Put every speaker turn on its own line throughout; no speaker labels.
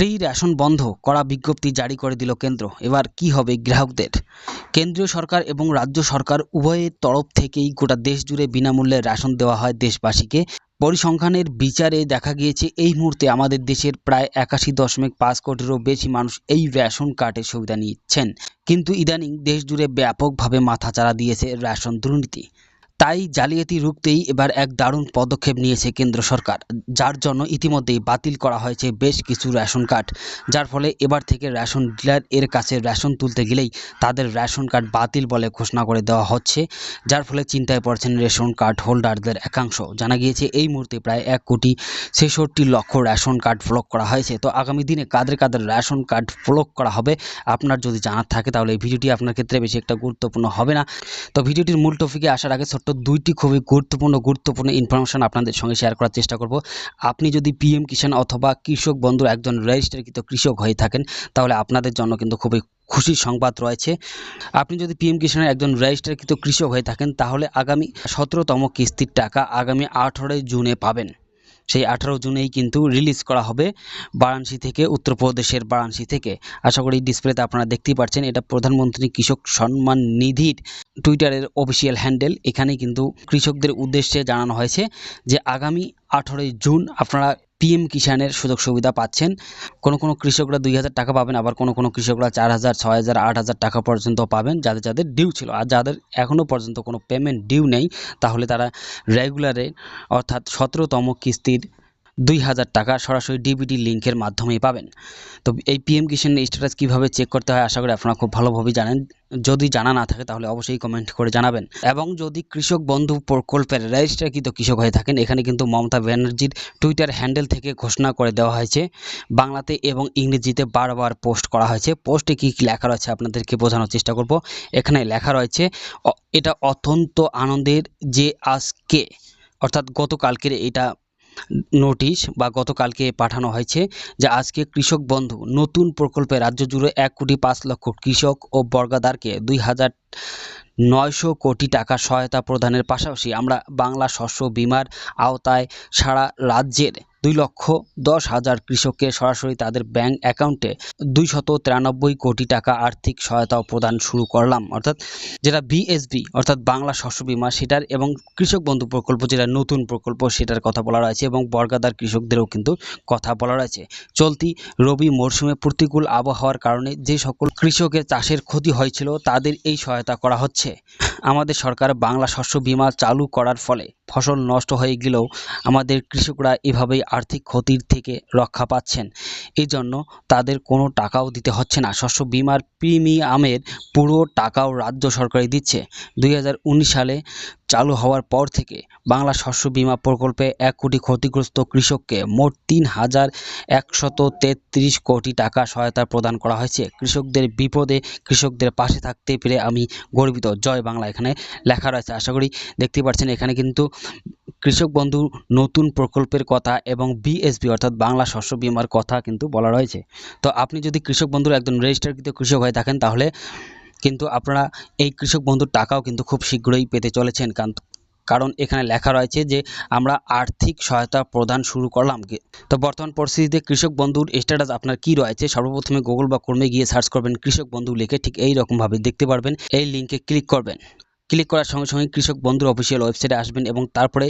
Free ration বন্ধ করা বিজ্ঞপ্তি জারি করে দিল কেন্দ্র। এবার কি হবে গ্রাহকদের? কেন্দ্রীয় সরকার এবং রাজ্য সরকার উভয়ের তরফ থেকেই গোটা দেশ জুড়ে বিনামূল্যে রেশন দেওয়া হয় দেশবাসীকে। পরিসংখ্যানের বিচারে দেখা গিয়েছে, এই মুহূর্তে আমাদের দেশের প্রায় একাশি দশমিক পাঁচ কোটিরও বেশি মানুষ এই রেশন কার্ডের সুবিধা নিচ্ছেন। কিন্তু ইদানিং দেশ জুড়ে ব্যাপকভাবে মাথাচাড়া দিয়েছে রেশন দুর্নীতি। তাই জালিয়াতি রুখতেই এবার এক দারুণ পদক্ষেপ নিয়েছে কেন্দ্র সরকার, যার জন্য ইতিমধ্যেই বাতিল করা হয়েছে বেশ কিছু রেশন কার্ড। যার ফলে এবার থেকে রেশন ডিলার এর কাছে রেশন তুলতে গেলেই তাদের রেশন কার্ড বাতিল বলে ঘোষণা করে দেওয়া হচ্ছে, যার ফলে চিন্তায় পড়ছেন রেশন কার্ড হোল্ডারদের একাংশ। জানা গিয়েছে, এই মুহূর্তে প্রায় এক কোটি ছেষট্টি লক্ষ রেশন কার্ড ব্লক করা হয়েছে। তো আগামী দিনে কাদের কাদের রেশন কার্ড ব্লক করা হবে, আপনার যদি জানার থাকে তাহলে এই ভিডিওটি আপনার ক্ষেত্রে বেশি একটা গুরুত্বপূর্ণ হবে না। তো ভিডিওটির মূল টপিকে আসার আগে ছোট্ট দুইটি খুবই গুরুত্বপূর্ণ গুরুত্বপূর্ণ ইনফরমেশন আপনাদের সঙ্গে শেয়ার করার চেষ্টা করব। আপনি যদি পিএম কিষাণ অথবা কৃষক বন্ধুর একজন রেজিস্টারকৃত কৃষক হয়ে থাকেন, তাহলে আপনাদের জন্য কিন্তু খুবই খুশির সংবাদ রয়েছে। আপনি যদি পিএম কিষাণের একজন রেজিস্টারকৃত কৃষক হয়ে থাকেন, তাহলে আগামী সতেরোতম কিস্তির টাকা আগামী আঠেরোই জুনে পাবেন। সেই আঠারো জুনেই কিন্তু রিলিজ করা হবে বারাণসী থেকে, উত্তরপ্রদেশের বারাণসী থেকে। আশা করি ডিসপ্লেতে আপনারা দেখতেই পাচ্ছেন এটা প্রধানমন্ত্রী কৃষক সম্মান নিধির টুইটারের অফিসিয়াল হ্যান্ডেল এখানে কিন্তু কৃষকদের উদ্দেশ্যে জানানো হয়েছে যে, আগামী আঠেরোই জুন আপনারা পিএম কিষাণের সুযোগ সুবিধা পাচ্ছেন। কোনো কোনো কৃষকরা দুই হাজার টাকা পাবেন, আবার কোনো কোনো কৃষকরা চার হাজার, ছয় হাজার, আট হাজার টাকা পর্যন্ত পাবেন যাদের যাদের ডিউ ছিল। আর যাদের এখনও পর্যন্ত কোনো পেমেন্ট ডিউ নেই, তাহলে তারা রেগুলারে অর্থাৎ সতেরোতম কিস্তির দুই হাজার টাকা সরাসরি ডিবিটি লিঙ্কের মাধ্যমেই পাবেন। তো এই পিএম কিষাণ স্ট্যাটাস কীভাবে চেক করতে হয়, আশা করি আপনারা খুব ভালোভাবেই জানেন। যদি জানা না থাকে তাহলে অবশ্যই কমেন্ট করে জানাবেন। এবং যদি কৃষক বন্ধু প্রকল্পের রেজিস্ট্রাকৃত কৃষক হয়ে থাকেন, এখানে কিন্তু মমতা ব্যানার্জির টুইটার হ্যান্ডেল থেকে ঘোষণা করে দেওয়া হয়েছে। বাংলাতে এবং ইংরেজিতে বারবার পোস্ট করা হয়েছে। পোস্টে কী কী লেখা রয়েছে আপনাদেরকে বোঝানোর চেষ্টা করব। এখানে লেখা রয়েছে এটা অত্যন্ত আনন্দের যে আজকে, অর্থাৎ গতকালকের এটা নোটিশ বা গতকালকে পাঠানো হয়েছে যে আজকে কৃষক বন্ধু নতুন প্রকল্পে রাজ্য জুড়ে এক কোটি পাঁচ লক্ষ কৃষক ও বর্গাদারকে দুই হাজার নয়শো কোটি টাকা সহায়তা প্রদানের পাশাপাশি আমরা বাংলা শস্য বিমার আওতায় সারা রাজ্যের দুই লক্ষ দশ হাজার কৃষককে সরাসরি তাদের ব্যাংক অ্যাকাউন্টে দুইশত তিরানব্বই কোটি টাকা আর্থিক সহায়তাও প্রদান শুরু করলাম। অর্থাৎ যেটা বিএসবি অর্থাৎ বাংলা শস্য বিমা, সেটার এবং কৃষক বন্ধু প্রকল্প, যেটা নতুন প্রকল্প, সেটার কথা বলা রয়েছে এবং বর্গাদার কৃষকদেরও কিন্তু কথা বলা রয়েছে। চলতি রবি মরশুমে প্রতিকূল আবহাওয়ার কারণে যে সকল কৃষকের চাষের ক্ষতি হয়েছিল, তাদের এই সহায়তা করা হচ্ছে। আমাদের সরকার বাংলা শস্য বিমা চালু করার ফলে ফসল নষ্ট হয়ে গেলেও আমাদের কৃষকরা এভাবেই আর্থিক ক্ষতির থেকে রক্ষা পাচ্ছেন। এই জন্য তাদের কোনো টাকাও দিতে হচ্ছে না। শস্য বিমার প্রিমিয়ামের পুরো টাকাও রাজ্য সরকারই দিচ্ছে। দুই হাজার উনিশ সালে চালু হওয়ার পর থেকে বাংলা শস্য বিমা প্রকল্পে এক কোটি ক্ষতিগ্রস্ত কৃষককে মোট তিন হাজার একশত তেত্রিশ কোটি টাকা সহায়তা প্রদান করা হয়েছে। কৃষকদের বিপদে কৃষকদের পাশে থাকতে পেরে আমি গর্বিত। জয় বাংলা এখানে লেখা রয়েছে। আশা করি দেখতে পাচ্ছেন এখানে কিন্তু কৃষক বন্ধু নতুন প্রকল্পের কথা এবং বিএসবি অর্থাৎ বাংলা শস্য বিমার কথা কিন্তু বলা রয়েছে। তো আপনি যদি কৃষক বন্ধুর একজন রেজিস্টারকৃত কৃষক হয়ে থাকেন তাহলে কিন্তু আপনারা এই কৃষক বন্ধুর টাকাও কিন্তু খুব শীঘ্রই পেতে চলেছেন। কারণ এখানে লেখা রয়েছে যে আমরা আর্থিক সহায়তা প্রদান শুরু করলাম। তো বর্তমান পরিস্থিতিতে কৃষক বন্ধুর স্ট্যাটাস আপনার কি রয়েছে? সর্বপ্রথমে গুগল বা কর্মে গিয়ে সার্চ করবেন কৃষক বন্ধু লিখে ঠিক এই রকমভাবে দেখতে পারবেন। এই লিঙ্কে ক্লিক করবেন। ক্লিক করার সঙ্গে সঙ্গে কৃষক বন্ধুর অফিসিয়াল ওয়েবসাইটে আসবেন এবং তারপরে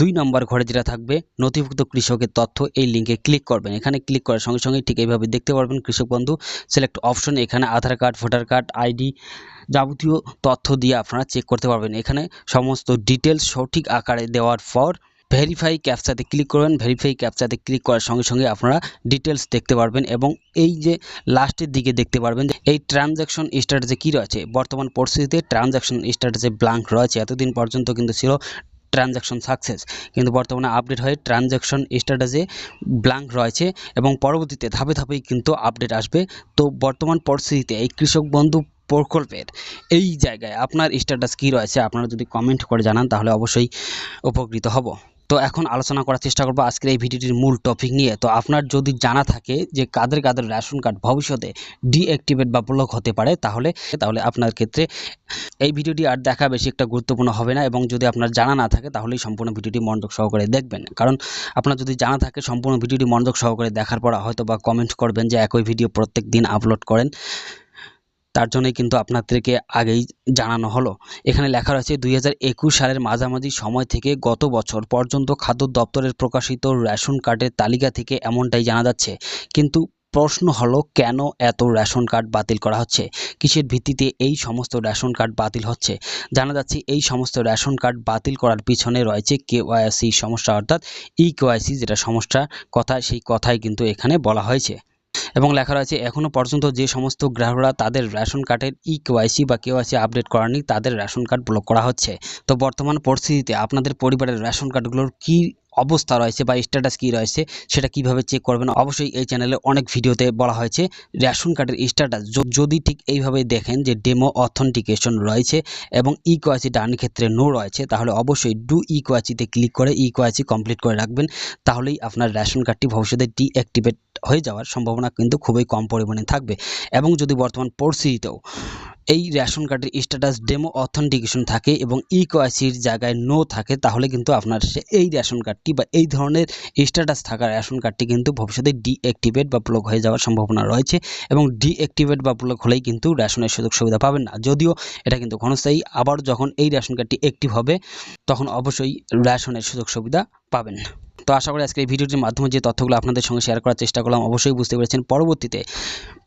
দুই নম্বর ঘরে যেটা থাকবে, নথিভুক্ত কৃষকের তথ্য এই লিঙ্কে ক্লিক করবেন। এখানে ক্লিক করার সঙ্গে সঙ্গে ঠিক এইভাবে দেখতে পারবেন কৃষক বন্ধু সিলেক্ট অপশন এখানে Aadhaar card, voter card ID যাবতীয় তথ্য দিয়ে আপনারা চেক করতে পারবেন। এখানে সমস্ত ডিটেলস সঠিক আকারে দেওয়ার পর ভেরিফাই ক্যাপচাতে ক্লিক করবেন। ভেরিফাই ক্যাপচাতে ক্লিক করার সঙ্গে সঙ্গে আপনারা ডিটেলস দেখতে পারবেন এবং এই যে লাস্টের দিকে দেখতে পারবেন যে এই ট্রানজ্যাকশন স্ট্যাটাসে কী রয়েছে? বর্তমান পরিস্থিতিতে ট্রানজ্যাকশন স্ট্যাটাসে ব্লাঙ্ক রয়েছে। এতদিন পর্যন্ত কিন্তু ছিল ট্রানজ্যাকশন সাকসেস কিন্তু বর্তমানে আপডেট হয়ে ট্রানজ্যাকশন স্ট্যাটাসে ব্লাঙ্ক রয়েছে এবং পরবর্তীতে ধাপে ধাপেই কিন্তু আপডেট আসবে। তো বর্তমান পরিস্থিতিতে এই কৃষক বন্ধু প্রকল্পের এই জায়গায় আপনার স্ট্যাটাস কী রয়েছে? আপনারা যদি কমেন্ট করে জানান তাহলে অবশ্যই উপকৃত হব। তো এখন আলোচনা করার চেষ্টা করব আজকের এই ভিডিওটির মূল টপিক নিয়ে। তো আপনার যদি জানা থাকে যে কাদের কাদের রেশন কার্ড ভবিষ্যতে ডিঅ্যাক্টিভেট বা ব্লক হতে পারে, তাহলে তাহলে আপনার ক্ষেত্রে এই ভিডিওটি আর দেখা বেশি একটা গুরুত্বপূর্ণ হবে না এবং যদি আপনার জানা না থাকে, তাহলেই সম্পূর্ণ ভিডিওটি মনোযোগ সহকারে দেখবেন। কারণ আপনার যদি জানা থাকে, সম্পূর্ণ ভিডিওটি মনোযোগ সহকারে দেখার পর হয়তো বা কমেন্ট করবেন যে একই ভিডিও প্রত্যেক দিন আপলোড করেন। তার জন্যই কিন্তু আপনাদেরকে আগেই জানানো হলো। এখানে লেখা রয়েছে, দুই হাজার একুশ সালের মাঝামাঝি সময় থেকে গত বছর পর্যন্ত খাদ্য দপ্তরের প্রকাশিত রেশন কার্ডের তালিকা থেকে এমনটাই জানা যাচ্ছে। কিন্তু প্রশ্ন হলো, কেন এত রেশন কার্ড বাতিল করা হচ্ছে? কিসের ভিত্তিতে এই সমস্ত রেশন কার্ড বাতিল হচ্ছে? জানা যাচ্ছে, এই সমস্ত রেশন কার্ড বাতিল করার পিছনে রয়েছে কেওয়াইসি সমস্যা, অর্থাৎ ই কেওয়াইসি যেটা সমস্যা কথা, সেই কথাই কিন্তু এখানে বলা হয়েছে। এবং লেখা রয়েছে এখনও পর্যন্ত যে সমস্ত গ্রাহকরা তাদের রেশন কার্ডের ই কেওয়াইসি বা কেওয়াইসি আপডেট করানি তাদের রেশন কার্ড ব্লক করা হচ্ছে। তো বর্তমান পরিস্থিতিতে আপনাদের পরিবারের রেশন কার্ডগুলোর কী অবস্থা রয়েছে বা স্ট্যাটাস কী রয়েছে সেটা কীভাবে চেক করবেন, অবশ্যই এই চ্যানেলে অনেক ভিডিওতে বলা হয়েছে রেশন কার্ডের স্ট্যাটাস যদি ঠিক এইভাবে দেখেন যে ডেমো অথেন্টিকেশন রয়েছে এবং ই ডান ক্ষেত্রে নো রয়েছে, তাহলে অবশ্যই ডু ই ক্লিক করে ই কমপ্লিট করে রাখবেন, তাহলেই আপনার রেশন কার্ডটি ভবিষ্যতে ডিঅ্যাক্টিভেট হয়ে যাওয়ার সম্ভাবনা কিন্তু খুবই কম পরিমাণে থাকবে। এবং যদি বর্তমান পরিস্থিতিতেও এই রেশন কার্ডের স্ট্যাটাস ডেমো অথেন্টিকেশন থাকে এবং ই কোয়াইসির জায়গায় নো থাকে, তাহলে কিন্তু আপনার সে এই রেশন কার্ডটি বা এই ধরনের স্ট্যাটাস থাকা রেশন কার্ডটি কিন্তু ভবিষ্যতে ডিঅ্যাক্টিভেট বা ব্লক হয়ে যাওয়ার সম্ভাবনা রয়েছে এবং ডিঅ্যাক্টিভেট বা ব্লক হলেই কিন্তু রেশনের সুযোগ সুবিধা পাবেন না। যদিও এটা কিন্তু ক্ষণস্থায়ী, আবার যখন এই রেশন কার্ডটি অ্যাক্টিভ হবে, তখন অবশ্যই রেশনের সুযোগ সুবিধা পাবেন। তো আশা করি আজকে এই ভিডিওটির মাধ্যমে যে তথ্যগুলো আপনাদের সঙ্গে শেয়ার করার চেষ্টা করলাম, অবশ্যই বুঝতে পেরেছেন। পরবর্তীতে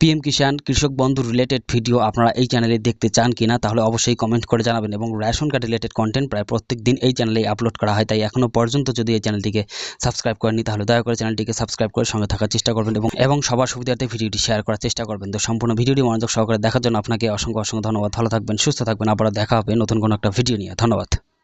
পিএম কিষাণ কৃষক বন্ধু রিলেটেড ভিডিও আপনারা এই চ্যানেলে দেখতে চান কিনা, তাহলে অবশ্যই কমেন্ট করে জানাবেন এবং রেশন কার্ড রিলেটেড কন্টেন্ট প্রায় প্রত্যেক দিন এই চ্যানেলেই আপলোড করা হয়। তাই এখনও পর্যন্ত যদি এই চ্যানেলটিকে সাবস্ক্রাইব করেনি তাহলে দয়া করে চ্যানেলটিকে সাবস্ক্রাইব করে সঙ্গে থাকার চেষ্টা করবেন এবং এবং সবার সুবিধার্থে ভিডিওটি শেয়ার করার চেষ্টা করবেন। তো সম্পূর্ণ ভিডিওটি মনোযোগ সহকারে দেখার জন্য আপনাকে অসংখ্য অসংখ্য ধন্যবাদ। ভালো থাকবেন, সুস্থ থাকবেন। আবারও দেখা হবে নতুন কোনো একটা ভিডিও নিয়ে। ধন্যবাদ।